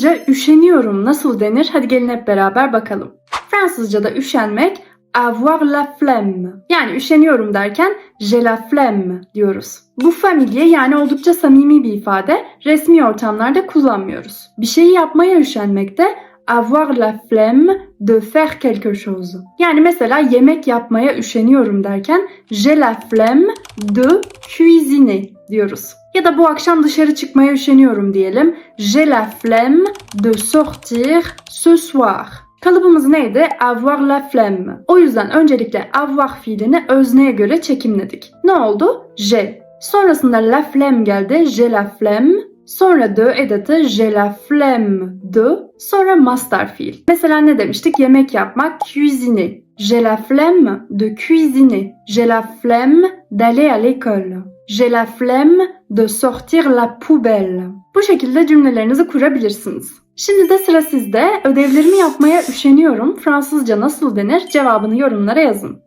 Fransızca üşeniyorum nasıl denir? Hadi gelin hep beraber bakalım. Fransızca'da üşenmek avoir la flemme. Yani üşeniyorum derken j'ai la flemme diyoruz. Bu familie yani oldukça samimi bir ifade resmi ortamlarda kullanmıyoruz. Bir şeyi yapmaya üşenmek de avoir la flemme de faire quelque chose. Yani mesela yemek yapmaya üşeniyorum derken j'ai la flemme de cuisiner diyoruz. Ya da bu akşam dışarı çıkmaya üşeniyorum diyelim. J'ai la flemme de sortir ce soir. Kalıbımız neydi? Avoir la flemme. O yüzden öncelikle avoir fiilini özneye göre çekimledik. Ne oldu? J'ai. Sonrasında la flemme geldi. J'ai la flemme. Sonra de edatı j'ai la flemme de. Sonra master fiil. Mesela ne demiştik? Yemek yapmak, cuisiner. J'ai la flemme de cuisiner. J'ai la flemme d'aller à l'école. J'ai la flemme de sortir la poubelle. Bu şekilde cümlelerinizi kurabilirsiniz. Şimdi de sıra sizde. Ödevlerimi yapmaya üşeniyorum. Fransızca nasıl denir? Cevabını yorumlara yazın.